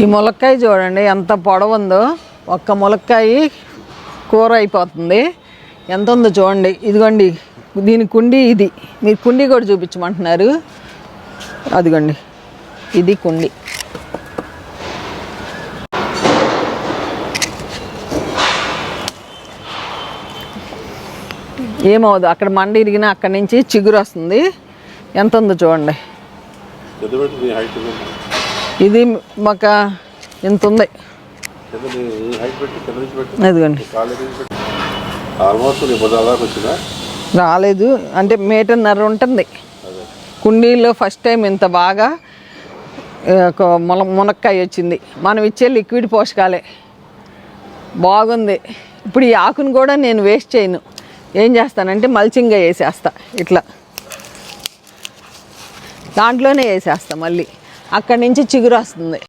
ఈ ములక్కాయ చూడండి ఎంత పొడవు ఉందో ఒక్క ములక్కాయ కూర అయిపోతుంది. ఎంత ఉందో చూడండి. ఇదిగోండి దీని కుండి ఇది. మీరు కుండి కూడా చూపించమంటున్నారు. అదిగోండి ఇది కుండి. ఏమవుదు అక్కడ మండి ఇరిగినా అక్కడి నుంచి చిగురు వస్తుంది. ఎంత ఉందో చూడండి ఇది మాకు ఇంత ఉంది. అదిగోండి రాలేదు. అంటే మీటర్న్నర ఉంటుంది. కుండీలో ఫస్ట్ టైం ఇంత బాగా మొల ఒక మునక్కాయ వచ్చింది. మనం ఇచ్చే లిక్విడ్ పోషకాలే. బాగుంది. ఇప్పుడు ఈ ఆకును కూడా నేను వేస్ట్ చేయను. ఏం చేస్తానంటే మల్చింగ్గా వేసేస్తా. ఇట్లా. దాంట్లోనే వేసేస్తా మళ్ళీ. అక్కడి నుంచి చిగురు వస్తుంది.